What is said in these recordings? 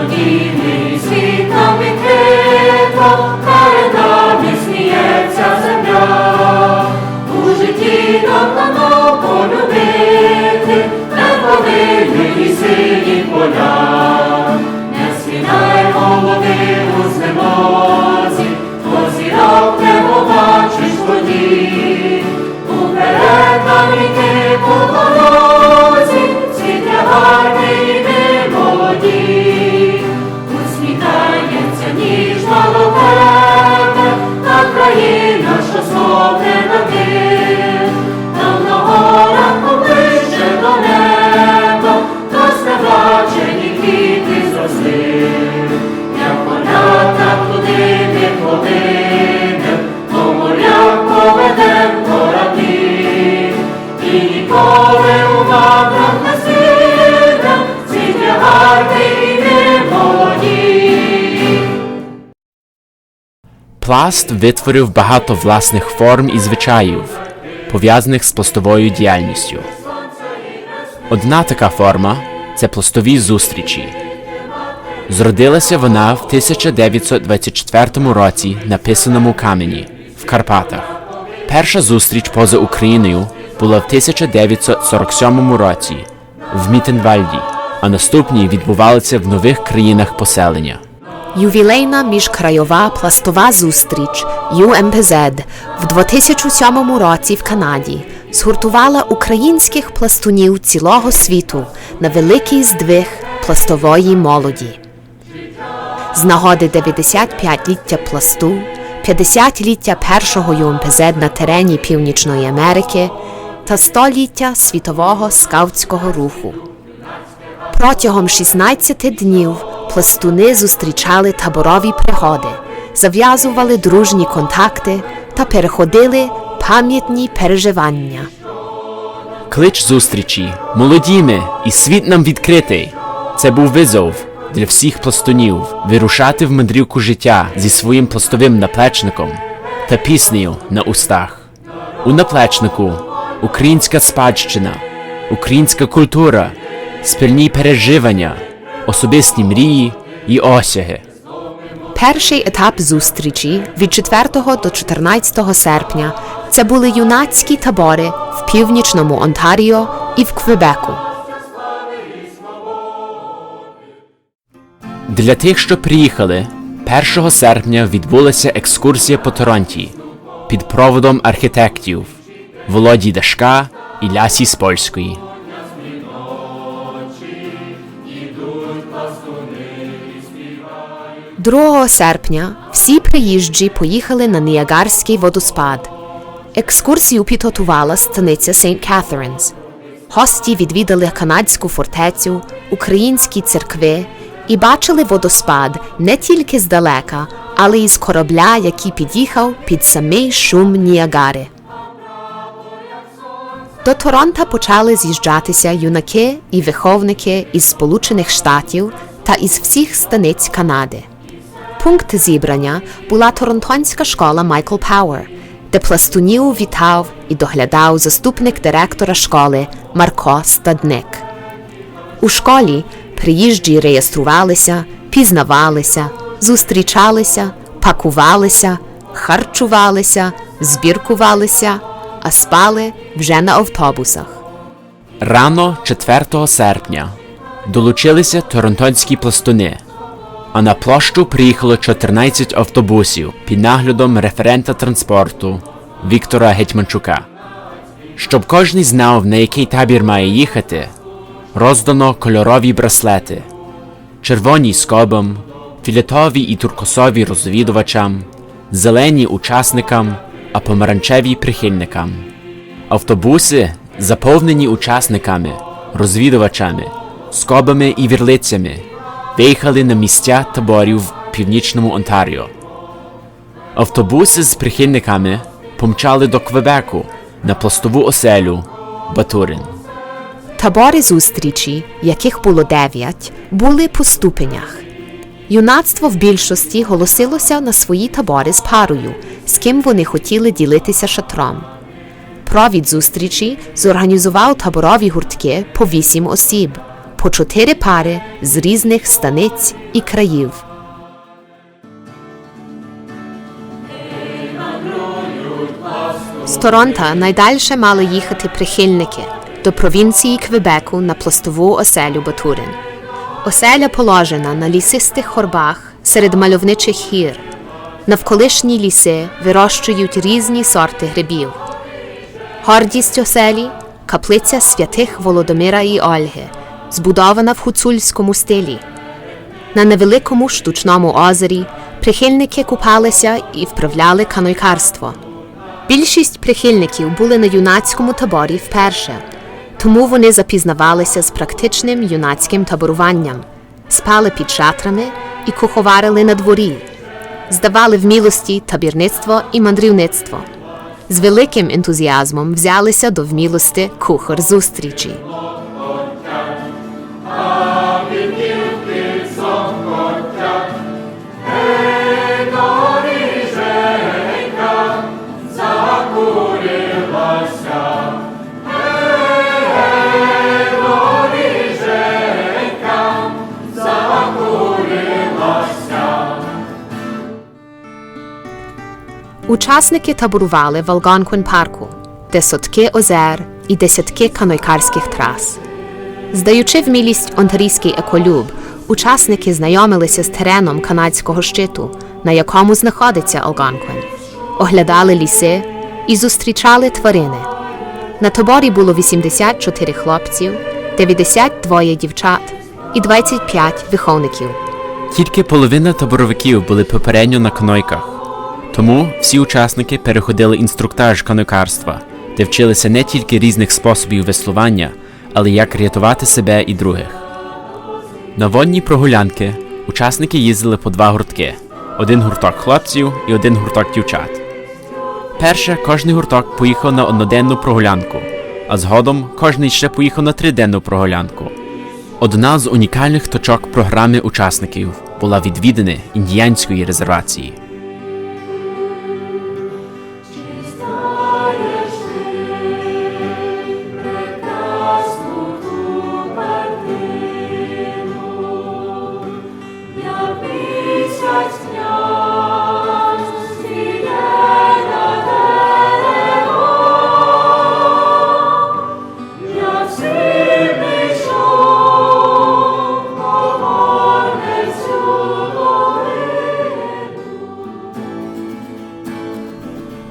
Молодійний світ нам відкрито, сміється земля. У житті нам Пласт витворив багато власних форм і звичаїв, пов'язаних з пластовою діяльністю. Одна така форма це пластові зустрічі. Зродилася вона в 1924 році на писаному камені в Карпатах. Перша зустріч поза Україною була в 1947 році в Мітенвальді, а наступні відбувалися в нових країнах поселення. Ювілейна міжкрайова пластова зустріч UMPZ в 2007 році в Канаді згуртувала українських пластунів цілого світу на великий здвиг пластової молоді. З нагоди 95-ліття пласту, 50-ліття першого ЮМПЗ на терені Північної Америки та 100-ліття світового скаутського руху. Протягом 16 днів пластуни зустрічали таборові пригоди, зав'язували дружні контакти та переходили пам'ятні переживання. Клич зустрічі, молоді ми, і світ нам відкритий. Це був визов для всіх пластунів вирушати в мандрівку життя зі своїм пластовим наплечником та піснею на устах. У наплечнику українська спадщина, українська культура, спільні переживання, особисті мрії і осяги. Перший етап зустрічі від 4 до 14 серпня це були юнацькі табори в північному Онтаріо і в Квебеку. Для тих, що приїхали, 1 серпня відбулася екскурсія по Торонті під проводом архітектів Володі Дашка і Лясі Спольської. – 2 серпня всі приїжджі поїхали на Ніагарський водоспад. Екскурсію підготувала станиця St. Catharines. Гості відвідали канадську фортецю, українські церкви і бачили водоспад не тільки здалека, але й з корабля, який під'їхав під самий шум Ніагари. До Торонто почали з'їжджатися юнаки і виховники із Сполучених Штатів та із всіх станиць Канади. Пункт зібрання була Торонтонська школа Майкл Пауер, де пластунів вітав і доглядав заступник директора школи Марко Стадник. У школі приїжджі реєструвалися, пізнавалися, зустрічалися, пакувалися, харчувалися, збіркувалися, а спали вже на автобусах. Рано 4 серпня долучилися торонтонські пластуни, а на площу приїхало 14 автобусів під наглядом референта транспорту Віктора Гетьманчука. Щоб кожний знав, на який табір має їхати, роздано кольорові браслети, червоні скобом, філетові і туркосові розвідувачам, зелені учасникам, а помаранчеві прихильникам. Автобуси заповнені учасниками, розвідувачами, скобами і вірлицями, виїхали на місця таборів в північному Онтаріо. Автобуси з прихильниками помчали до Квебеку на пластову оселю Батурин. Табори зустрічі, яких було дев'ять, були по ступенях. Юнацтво в більшості голосилося на свої табори з парою, з ким вони хотіли ділитися шатром. Провід зустрічі зорганізував таборові гуртки по вісім осіб, по чотири пари з різних станиць і країв. З Торонта найдальше мали їхати прихильники до провінції Квебеку на пластову оселю Батурин. Оселя положена на лісистих хорбах серед мальовничих гір. Навколишні ліси вирощують різні сорти грибів. Гордість оселі каплиця святих Володимира і Ольги, збудована в гуцульському стилі. На невеликому штучному озері прихильники купалися і вправляли канойкарство. Більшість прихильників були на юнацькому таборі вперше, тому вони запізнавалися з практичним юнацьким таборуванням, спали під шатрами і куховарили на дворі, здавали вмілості табірництво і мандрівництво. З великим ентузіазмом взялися до вмілості кухар зустрічі. Учасники таборували в Алганквен парку, де сотки озер і десятки канойкарських трас. Здаючи вмілість онтарійський еколюб, учасники знайомилися з тереном канадського щиту, на якому знаходиться Алганквен, оглядали ліси і зустрічали тварини. На таборі було 84 хлопців, 92 дівчат і 25 виховників. Тільки половина таборовиків були попередньо на канойках. Тому всі учасники переходили інструктаж канойкарства, де вчилися не тільки різних способів веслування, але як рятувати себе і других. На водні прогулянки учасники їздили по два гуртки: один гурток хлопців і один гурток дівчат. Перше кожний гурток поїхав на одноденну прогулянку, а згодом кожний ще поїхав на триденну прогулянку. Одна з унікальних точок програми учасників була відвідини індіянської резервації.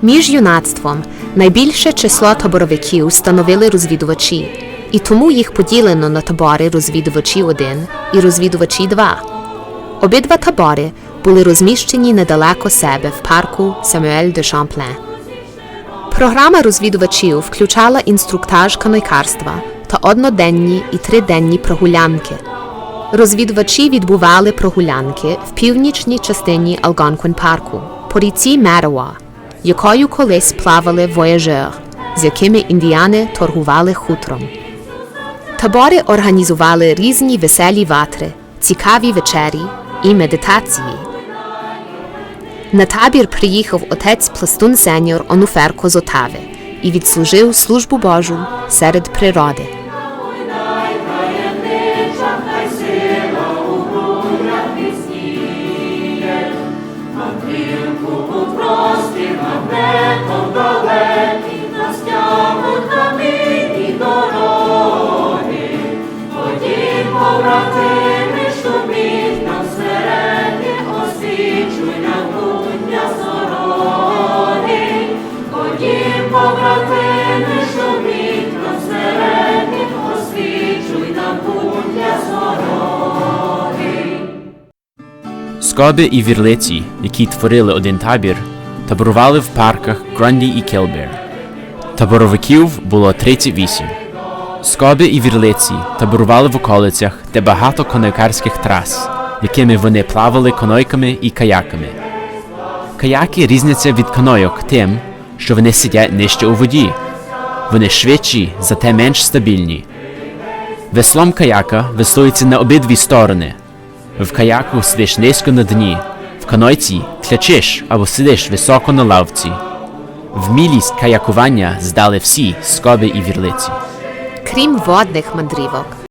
Між юнацтвом найбільше число таборовиків становили розвідувачі, і тому їх поділено на табори розвідувачі 1 і розвідувачі 2. Обидва табори були розміщені недалеко себе в парку Самюель де Шамплен. Програма розвідувачів включала інструктаж канойкарства та одноденні і триденні прогулянки. Розвідувачі відбували прогулянки в північній частині Алгонквен парку по ріці Мерева, якою колись плавали вояжер, з якими індіяни торгували хутром. Табори організували різні веселі ватри, цікаві вечері і медитації. На табір приїхав отець пластун сеньор Онуферко з Отави і відслужив службу Божу серед природи. Скоби і вірлиці, які творили один табір, таборували в парках Гранді і Кілбер. Таборовиків було 38. Скоби і вірлиці таборували в околицях, де багато конойкарських трас, якими вони плавали конойками і каяками. Каяки різняться від канойок тим, що вони сидять нижче у воді. Вони швидші, зате менш стабільні. Веслом каяка веслується на обидві сторони. В каяку сидиш низько на дні, в канойці клячиш або сидиш високо на лавці. Вмілість каякування здали всі скоби і вірлиці. Крім водних мандрівок,